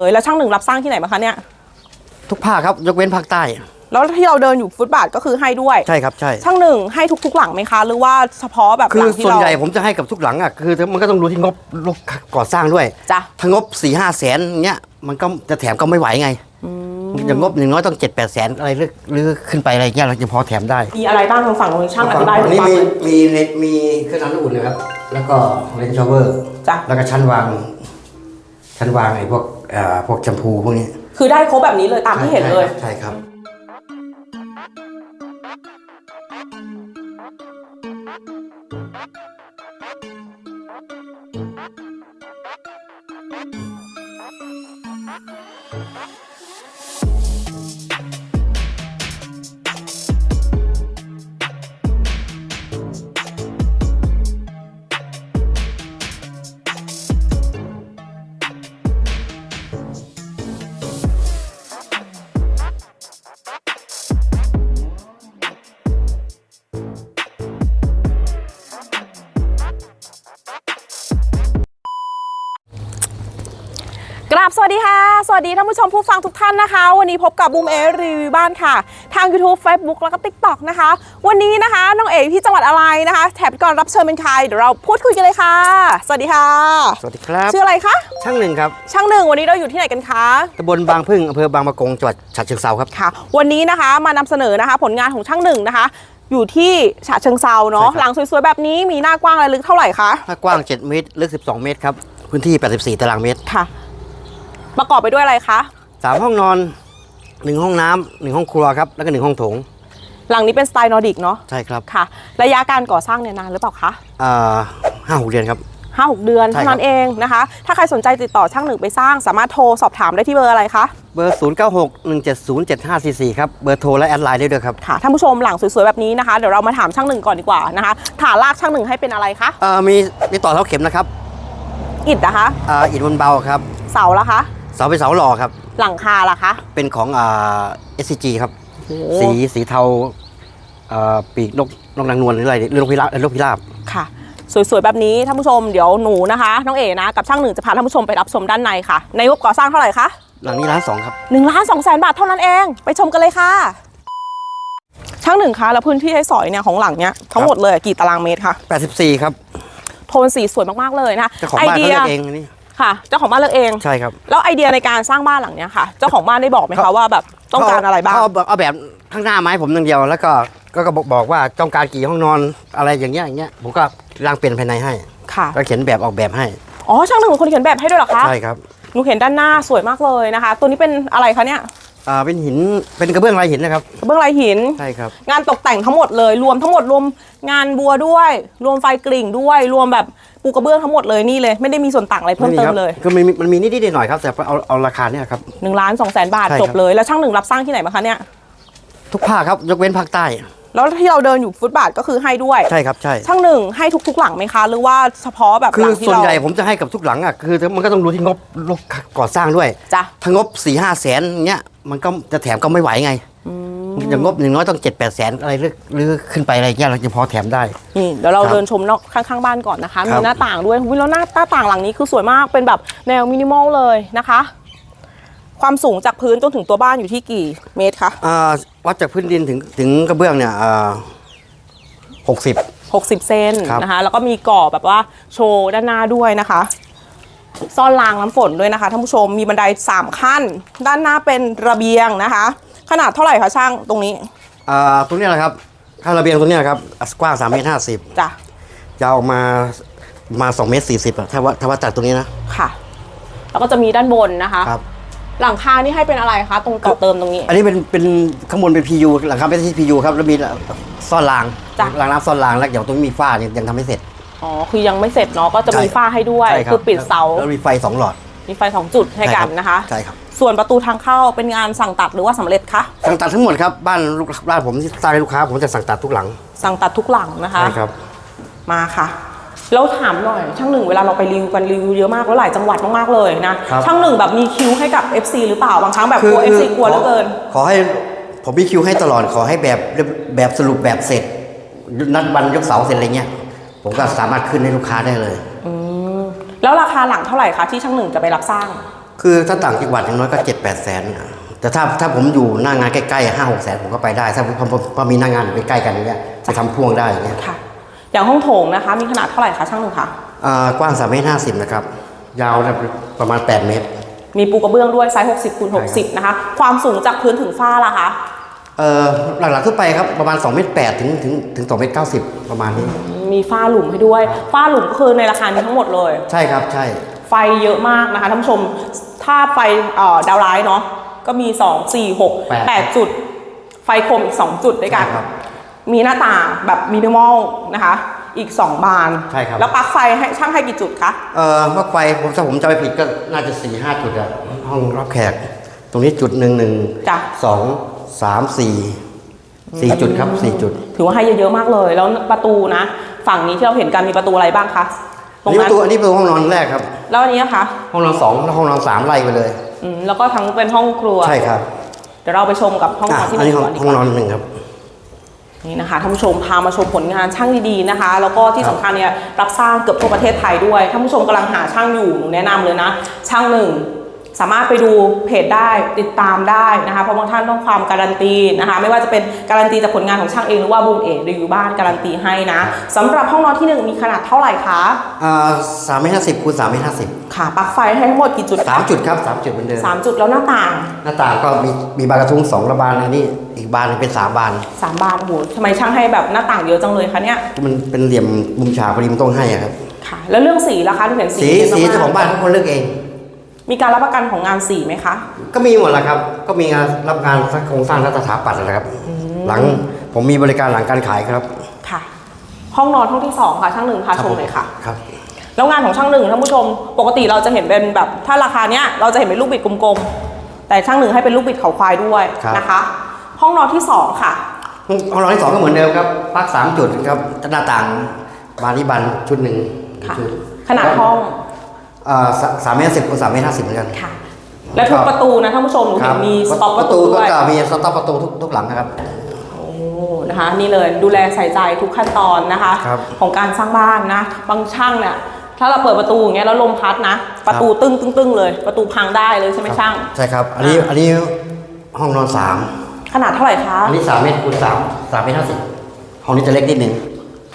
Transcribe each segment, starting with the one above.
เอยแล้วช่างหนึ่งรับสร้างที่ไหนมาคะเนี่ย ทุกภาคครับยกเว้นภาคใต้ แล้วที่เราเดินอยู่ฟุตบาทก็คือให้ด้วย ใช่ครับใช่ ช่างหนึ่งให้ทุกๆหลังไหมคะ หรือว่าเฉพาะแบบคืหอลังที่ส่วนเรา ใหญ่ผมจะให้กับทุกหลังอะคือมันก็ต้องดูที่งบงบก่อสร้างด้วยจ้ะ ถ้างบ4ี่ห้าแสนเงี้ยมันก็จะแถมก็ไม่ไหวไงอย่างงบหนึ่งน้อยต้องเจ็ดแปดแสนอะไรหรือหรือขึ้นไปอะไรเงี้ยเราจะพอแถมได้ มีอะไรบ้างทางฝั่งตรงนี้ช่างอธิบายอันนี้ให้มีฟังหน่อยมีเน็ตมีเครื่องทำน้ำอุ่นนะครับ แล้วก็เลนส์ชาวเวอร์ จ้ะ แล้วก็ชั้นวาง ชั้นวางไอ้พวกเอ่อพวกแชมพูพวกนี้คือได้ครบแบบนี้เลยตามที่เห็นเลย ใช่ครับกร สวัสดีค่ะ สวัสดีท่านผู้ชมผู้ฟังทุกท่านนะคะ วันนี้พบกับบูมเอรีวิวบ้านค่ะ ทาง YouTube Facebook แล้วก็ TikTok นะคะ วันนี้นะคะน้องเอ๋ที่จังหวัดอะไรนะคะแถบก่อนรับเชิญเป็นใครเดี๋ยวเราพูดคุยกันเลยค่ะ สวัสดีค่ะ สวัสดีครับ ชื่ออะไรคะช่างหนึ่งครับช่างหนึ่งวันนี้เราอยู่ที่ไหนกันคะตำบลบางพึ่งอำเภอบางปะกงจังหวัดฉะเชิงเทราครับค่ะ วันนี้นะคะมานำเสนอนะคะ ผลงานของช่างหนึ่งนะคะอยู่ที่ฉะเชิงเซาเนาะใช่ครับหลังสวยๆแบบนี้มีหน้ากว้างและลึกเท่าไหร่คะถ้ากว้าง 7 เมตรลึก 12 เมตรครับพื้นที่ 84 ตารางเมตรค่ะ ประกอบไปด้วยอะไรคะ3ห้องนอน1ห้องน้ำหนึ่งห้องครัวครับแล้วก็1ห้องโถง หลังนี้เป็นสไตล์นอร์ดิกเนาะใช่ครับค่ะ ระยะการก่อสร้างเนี่ยนานหรือเปล่าคะอ่าห้าหกเดือนครับห้าหกเดือนใช่ครับเท่านั้นเองนะคะ ถ้าใครสนใจติดต่อช่างหนึ่งไปสร้าง สามารถโทรสอบถามได้ที่เบอร์อะไรคะเบอร์ 0 9 6 1 7 0 7 5 4 4 ครับ เบอร์โทรและแอดไลน์ได้ด้วยครับ ค่ะ ท่านผู้ชมหลังสวยๆ แบบนี้นะคะ เดี๋ยวเรามาถามช่างหนึ่งก่อนดีกว่านะคะฐานรากช่างหนึ่งให้เป็นอะไรคะ เอ่อ มีมีต่อเท้าเข็มนะครับ อิฐนะคะอ่าอิฐบนเบาครับ เสาละคะ เสาเป็นเสาหล่อครับ หลังคาละคะ เป็นของอ่า SCG ครับ โอ้สีสีเทาอ่าปีกนกนกนางนวลหรืออะไรเรือนกพิราบเรือนกพิราบ ค่ะ สวยๆแบบนี้ท่านผู้ชมเดี๋ยวหนูนะคะน้องเอ๋นะกับช่างหนึ่งจะพาท่านผู้ชมไปรับชมด้านในค่ะ ในงบก่อสร้างเท่าไหร่คะหลังนี้ร้านสองครับ1นึ่งล้านสองแสนบาทเท่านั้นเอง ไปชมกันเลยค่ะ ช่างหนึ่งคะแล้วพื้นที่ให้สอยเนี่ยของหลังเนี้ยทั้งหมดเลยกี่ตารางเมตรคะ84 ครับโทนสีสวยมากๆเลยนะคะเจ้าของบ้านเขาเลือกเองอันนี่ ค่ะเจ้าของบ้านเลือกเอง ใช่ครับแล้วไอเดียในการสร้างบ้านหลังเนี้ยค่ะ เจ้าของบ้านได้บอกไหมคะว่าแบบต้องการอะไรบ้างเขเอาเอาแบบข้างหน้าไมาให้ผมอย่างเดียวแล้วก็ก็ก็บอกบอกว่าต้องการกี่ห้องนอนอะไรอย่างเงี้ยอย่างเงี้ยผมก็ร่างเป็นภายในให้ค่ะก็เขียนแบบออกแบบให้อ๋อช่างหนึ่งเป็นคนเขียนแบบให้ด้วยเหรอคะใช่ครับหนูเห็นด้านหน้าสวยมากเลยนะคะ ตัวนี้เป็นอะไรคะเนี่ยอ่าเป็นหินเป็นกระเบื้องลายหินนะครับเบื้องลายหินใช่ครับงานตกแต่งทั้งหมดเลย รวมทั้งหมดรวมงานบัวด้วย รวมไฟกริ่งด้วย รวมแบบ ปูกระเบื้องทั้งหมดเลยนี่เลยไม่ได้มีส่วนต่างอะไรเพิ่มเติมครับเลยคือมันมีมันมีนิดๆหน่อยๆครับ แต่เอาเอาราคาเนี่ยครับ1นึ่งล้านสองแสนบาทใช่ครับจบเลยแล้วช่างหนึ่งรับสร้างที่ไหนมาคะเนี่ยทุกภาคครับยกเว้นภาคใต้ แล้วที่เราเดินอยู่ฟุตบาทก็คือให้ด้วยใช่ครับใช่ช่างหนึ่งให้ทุก ๆ หลังไหมคะ หรือว่าเฉพาะแบบคืหอลังที่ส่วนเราใหญ่ผมจะให้กับทุกหลังอะคือมันก็ต้องดูที่งบงบก่อสร้างด้วยจ้ะถ้างบ4ี่ห้าแสนเงี้ยมันก็จะแถมก็ไม่ไหวไง อย่างงบหนึ่งน้อยต้องเจ็ดแปดแสนอะไรหรือหรือขึ้นไปอะไรเงี้ยเราจะพอแถมได้ นี่เดี๋ยวเราครับเดินชมนอกข้างๆบ้านก่อนนะคะคมีรับหน้าต่างด้วยวิแล้วหน้าหน้าต่างหลังนี้คือสวยมากเป็นแบบแนวมินิมอลเลยนะคะ ความสูงจากพื้นจนถึงตัวบ้านอยู่ที่กี่เมตรคะอ่าวัดจากพื้นดินถึงถึงกระเบื้องเนี่ยหกสิบ 60 เซนครับ นะคะ แล้วก็มีก่อแบบว่าโชว์ด้านหน้าด้วยนะคะ ซ่อนรางน้ำฝนด้วยนะคะท่านผู้ชมมีบันได3ขั้น ด้านหน้าเป็นระเบียงนะคะ ขนาดเท่าไหร่คะช่างตรงนี้อ่าตรงเนี้ยแหละครับข้างระเบียงตรงเนี้ยครับกว้าง3เมตร50จ้ะยาวออกมามา2เมตร40อะถ้าว่าถ้าว่าจากตรงนี้นะค่ะ แล้วก็จะมีด้านบนนะคะ ครับ หลังคานี่ให้เป็นอะไรคะตรงต่อเติมตรงนี้ อันนี้เป็นเป็นข้างบนเป็น PU หลังคาเป็นที่ PU ครับแล้วมีซ่อนรางจ้ะ รางน้ำซ่อนรางแล้วเดี๋ยวตรงนี้มีฝ้ายังยังทำไม่เสร็จ อ๋อคือยังไม่เสร็จเนาะก็จะมีใช่ฝ้าให้ด้วยใช่รับคือปิดเสา แล้วมีไฟสองหลอดมีไฟสองจุดให้กันนะคะ ใช่ครับส่วนประตูทางเข้าเป็นงานสั่งตัดหรือว่าสำเร็จคะสั่งตัดทั้งหมดครับบ้านลูกบ้านผมที่สร้างให้ลูกค้าผมจะสั่งตัดทุกหลังสั่งตัดทุกหลังนะคะ ใช่ครับ มาค่ะ แล้วถามหน่อยช่างหนึ่งเวลาเราไปรีวิวกันรีวิวเยอะมากแล้วหลายจังหวัดมากๆเลยนะครับช่างหนึ่งแบบมีคิวให้กับ FC หรือเปล่าบางครั้งแบบกลัว FC กลัวเหลือเกิน ขอให้ผมมีคิวให้ตลอดขอให้แบบแบบสรุปแบบเสร็จ นัดวันยกเสาเสร็จอะไรเงี้ย ผมก็สามารถขึ้นให้ลูกค้าได้เลยแล้วราคาหลังเท่าไหร่คะที่ช่างหนึ่งจะไปรับสร้าง คือถ้าต่างจังหวัดอย่างน้อยก็เจ็ดแปดแสนแต่ถ้าถ้าผมอยู่หน้างานใกล้ๆห้าหกแสนผมก็ไปได้ ถ้าผมผมผมมีหน้างานอยู่ใกล้ๆกันอย่างเงี้ยจะทำพ่วงได้อย่างเงี้ยค่ะ อย่างห้องโถงนะคะ มีขนาดเท่าไหร่คะช่างหนึ่งคะอ่ากว้างสามเมตรห้าสิบนะครับ ยาวประมาณแปดเมตร มีปูกระเบื้องด้วยไซส์60คูณ60 นะคะ ความสูงจากพื้นถึงฝ้าล่ะคะ เอ่อหลักๆทั่วไปครับประมาณ2เมตร8ถึงถึงถึง2เมตร90 ประมาณนี้ มีฝ้าหลุมให้ด้วย ฝ้าหลุมก็คือในราคานี้ทั้งหมดเลย ใช่ครับใช่ ไฟเยอะมากนะคะท่านผู้ชม ถ้าไฟเอ่อดาวไลท์เนาะก็มี 2 4 6แปด8จุด ไฟคมอีก 2 จุดด้วยกัน ใช่ครับมีหน้าต่างแบบมินิมอลนะคะ อีก 2 บาน ใช่ครับ แล้วปลั๊กไฟให้ช่างให้กี่จุดคะ เอ่อปลั๊กไฟผมถ้าผมจำไม่ผิดก็น่าจะ4ี่ห้าจุดอะห้องรับแขก ตรงนี้จุดหนึ่งหนึ่งจ้ะ สอง สามสี่สี่จุดครับสี่จุดถือว่าให้เยอะๆมากเลย แล้วประตูนะ ฝั่งนี้ที่เราเห็นกันมีประตูอะไรบ้างคะตอัรนงนี้ปนั้นระตูอันนี้เป็นห้องนอนแรกครับ แล้วอันนี้นะคะห้องนอนสองแล้วห้องนอนสามไล่ไปเลย อืมแล้วก็ทั้งเป็นห้องครัว ใช่ครับเดี๋ยวเราไปชมกับห้องนอะอนที่หอันนึ่นี้งห้องก่อนดีห้องกนอว่านหนึ่งครับ นี่นะคะท่านผู้ชมพามาชมผลงานช่างดีๆนะคะ แล้วก็ที่สำคัญเนี่ยรับสร้างเกือบทั่วประเทศไทยด้วยท่านผู้ชมกำลังหาช่างอยู่หนูแนะนำเลยนะ ช่างหนึ่ง สามารถไปดูเพจได้ติดตามได้นะคะเพราะบางท่านต้องความการันตีนะคะไม่ว่าจะเป็นการันตีจากผลงานของช่างเองหรือว่าบูมเอกรีวิวบ้านการันตีให้นะสำหรับห้องนอนที่หนึ่งมีขนาดเท่าไหร่คะอ่าสามเมตรห้าสิบคูณสามเมตรห้าสิบค่ะปลั๊กไฟให้ทั้งหมดกี่จุดคะสามจุดครับสามจุดเหมือนเดิมสามจุดแล้วหน้าต่าง หน้าต่างก็มีมีบานกระทุ้งสองระบานอันนี้อีกบานหนึ่งเป็นสามบานสามบานโอ้โหทำไมช่างให้แบบหน้าต่างเยอะจังเลยคะเนี่ยมันเป็นเหลี่ยมมุมฉากพอดีมันต้องให้อะครับค่ะแล้วเรื่องสีล่ะคะที่เห็นสีสีเยอะสีมกๆเจ้าของบ้านเขาคนเลือกเอง มีการรับประกันของงานสีไหมคะ ก็มีหมดแหละครับ ก็มีงานรับงานสักโครงสร้างและสถาปัตย์นะครับ หลังผมมีบริการหลังการขายครับ ค่ะ ห้องนอนห้องที่สองค่ะช่างหนึ่งพาชมเลยค่ะ ครับ แล้วงานของช่างหนึ่งท่านผู้ชม ปกติเราจะเห็นเป็นแบบถ้าราคาเนี้ยเราจะเห็นเป็นลูกบิดกลมๆ แต่ช่างหนึ่งให้เป็นลูกบิดเขาควายด้วยครับนะคะ ห้องนอนที่สองค่ะ ห้องนอนที่สองก็เหมือนเดิมครับปลั๊กสามจุดครับหน้าต่างบานที่บานชุดหนึ่งค่ะชุดขนาดห้องอ่า สสามเมตรสิบคูณสามเมตรห้าสิบเหมือนกันค่ะ และทุกครับประตูนะท่านผู้ชมหนูคเห็รับนมีสต็อปประตูก็ด้วยจะมีสต็อปประตูทุกทุกหลังนะครับโอ้นะคะนี่เลยดูแลใส่ใจทุกขั้นตอนนะคะครับของการสร้างบ้านนะบางช่างเนี่ยถ้าเราเปิดประตูอย่างเงี้ยแล้วลมพัดนะ ประตูตึ้งตึ้งตึ้งเลย ประตูพังได้เลยใช่ไหมช่าง ใช่ครับ อันนี้อันนี้ห้องนอนสามขนาดเท่าไหร่คะ อันนี้สามเมตรคูณสามสามเมตรห้าสิบห้องนี้จะเล็กนิดหนึ่ง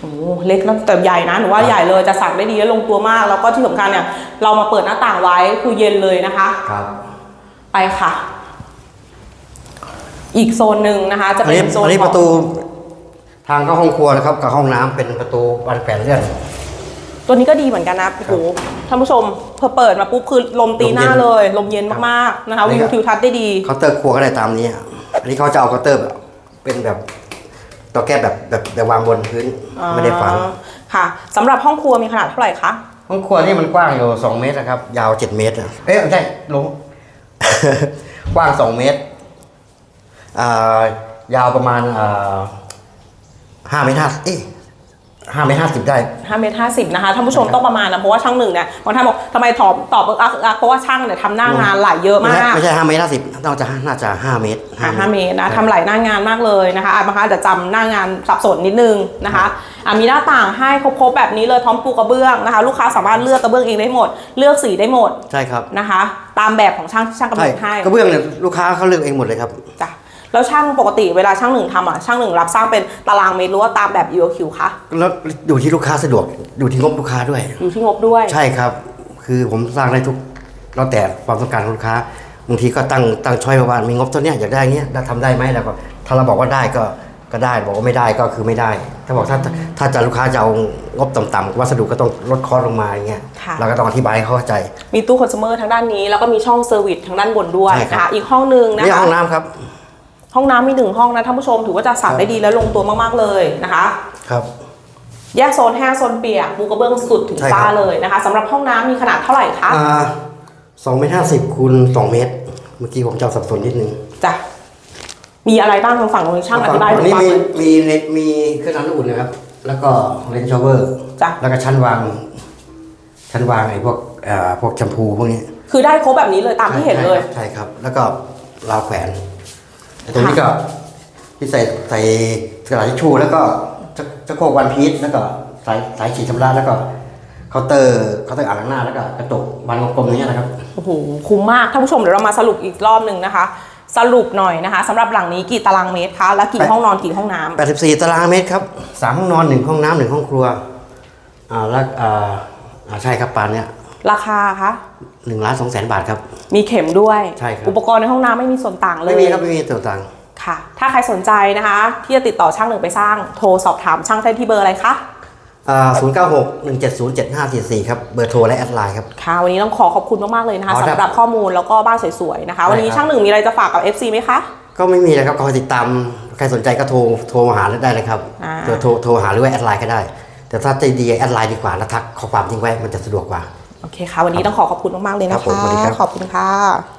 โอ้เล็กนะแต่ใหญ่นะหนูว่าใหญ่เลยจะสั่งได้ดีและลงตัวมาก แล้วก็ที่สำคัญเนี่ย เรามาเปิดหน้าต่างไว้คือเย็นเลยนะคะ ครับ ไปค่ะ อีกโซนหนึ่งนะคะ จะอันเป็นี้นโซนอันนี้ขปองระตูทางเข้าห้องครัวนะครับกับห้องน้ำเป็นประตูบานแฝนเลื่อน ตัวนี้ก็ดีเหมือนกันนะโอ้โหท่านผู้ชมพอเปิดมาปุ๊บคือลมตีหน้าลมเย็นเลย ลมเย็นมากๆนะคะอันนี้วิครัวบทิวทัศน์ได้ดี เคาน์เตอร์ครัวก็ได้ตามนี้อันนี้เขาจะเอาเคาน์เตอร์แบบเป็นแบบ เตัวแก้แบบแบบแบบวางบนพื้นไม่ได้ฝังอ่าค่ะสำหรับห้องครัวมีขนาดเท่าไหร่คะห้องครัวนี่มันกว้างอยู่สองเมตรนะครับ ยาวเจ็ดเมตรอะเอ๊ะไม่ใช่ลงกว้างสองเมตรอ่ายาวประมาณอ่าห้าเมตรห้าเอ๊ะ ห้าเมตรห้าสิบได้5เมตร50นะคะท่านผู้ชมต้องประมาณนะเพราะว่าช่างหนึ่งเนี่ยบางท่านบอกทำไมตอบตอบเอิกอักเอิกอักเพราะว่าช่างเนี่ยทำหน้างานหลายเยอะไม่มาใช่กไม่ใช่ห้าเมตรห้าสิบน่าจะน่าจะห้าเมตรอะ5เมตรนะทำหลายหน้างานมากเลยนะคะอาจบางครั้งอาจจะจำหน้างานสับสนนิดนึงนะคะอะมีหน้าต่างให้ครบๆแบบนี้เลยพร้อมปูกระเบื้องนะคะ ลูกค้าสามารถเลือกกระเบื้องเองได้หมด เลือกสีได้หมดใช่ครับนะคะ ตามแบบของช่างที่ช่างกำหใช่นดให้กระเบื้องเนี่ยลูกค้าเขาเลือกเองหมดเลยครับ จ้ะ แล้วช่างปกติเวลาช่างหนึ่งทำอะช่างหนึ่งรับสร้างเป็นตารางเมตรหรือว่าตามแบบ EOQ คะแล้วอยู่ที่ลูกค้าสะดวกอยู่ที่งบลูกค้าด้วย อยู่ที่งบด้วย ใช่ครับ คือผมสร้างได้ทุกแล้วแต่ความต้องการของลูกค้าบางทีก็ตั้งตั้งช้อยมาว่ามีงบเท่าเนี้ยอยากได้เนี้ยเราทำได้ไหมแล้วก็ถ้าเราบอกว่าได้ก็ก็ได้บอกว่าไม่ได้ก็คือไม่ได้ ถ้าบอกถ้าถ้าจะลูกค้าจะเอางบต่ำๆวัสดุก็ต้องลดคอร์สลงมาอย่างเงี้ยค่ะเราก็ต้องอธิบายให้เขาเข้าใจ มีตู้คอน sumer ทางด้านนี้ แล้วก็มีช่องเซอร์วิสทางด้านบนด้วยใช่ครับนะคะอีกห้องหนึ่งนะนี่คะห้องน้ำครับ ห้องน้ำมีหนึ่งห้องนะท่านผู้ชมถือว่าจะสั่งครับได้ดีและลงตัวมากๆเลยนะคะครับ แยกโซนแห้งโซนเปียกปูกระเบื้องสุดถึงใช่ครับฝ้าเลยนะคะสำหรับห้องน้ำมีขนาดเท่าไหร่คะอ่าสองเมตรห้าสิบคูณสองเมตร เมื่อกี้ผมจำสับสนนิดนึงจ้ะมีอะไรบ้างทางฝั่งตรงนี้ช่างอธิบายฝั่งให้นี้ฟังมีเลยมีเน็ตมีเครื่องทำน้ำอุ่นนะครับ แล้วก็เลนชาวเวอร์ จ้ะแล้วก็ชั้นวาง ชั้นวางไอ้พวกเอ่อพวกแชมพูพวกนี้คือได้ครบแบบนี้เลยตามที่เห็นเลย ใช่ครับแล้วก็ราวแขวนไอ้ ตรงนี้ก็ที่ใส่ใส่กระดาษทิชชู่แล้วก็จะจะโครกวันพีชแล้วก็สายสายฉีดชำระแล้วก็เคาน์เตอร์เคาน์เตอร์อ่างล้างหน้าแล้วก็กระจกบานกลมๆอย่างเงี้ยนะครับโอ้โหคุ้มมากท่านผู้ชมเดี๋ยวเรามาสรุปอีกรอบหนึ่งนะคะ สรุปหน่อยนะคะสำหรับหลังนี้กี่ตารางเมตรคะและกี่แปดห้องนอนกี่ห้องน้ำ84 ตารางเมตรครับสามห้องนอนหนึ่งห้องน้ำหนึ่งห้องครัวอ่าแล้วอ่าอ่าใช่ครับปานเนี้ย ราคาคะหนึ่งล้านสองแสนบาทครับ มีเข็มด้วย ใช่ครับ อุปกรณ์ในห้องน้ำไม่มีส่วนต่างเลย ไม่มีครับไม่มีตัวต่างค่ะ ถ้าใครสนใจนะคะ ที่จะติดต่อช่างหนึ่งไปสร้าง โทรสอบถามช่างได้ที่เบอร์อะไรคะอ่า096 170 7544ครับ เบอร์โทรและแอดไลน์ครับ ค่ะ วันนี้ต้องขอขอบคุณมาก ๆ เลยนะคะอ๋อครับสำหรับข้อมูลแล้วก็บ้านสวย ๆ นะคะได้วันนี้ครับช่างหนึ่งมีอะไรจะฝากกับ FC ไหมคะ ก็ไม่มีนะครับก็คอยติดตาม ใครสนใจก็โทรโทรมาหาได้เลยครับอ่าโทรโทรโทรหาหรือว่าแอดไลน์ก็ได้ แต่ถ้าใจดีแอดไลน์ดีกว่าแล้วทักข้อความทิ้งไว้มันจะสะดวกกว่า โอเคค่ะ วันนี้ต้องขอขอบคุณมาก ๆ เลยนะครับผมคะสวัสดีครับ ขอบคุณค่ะ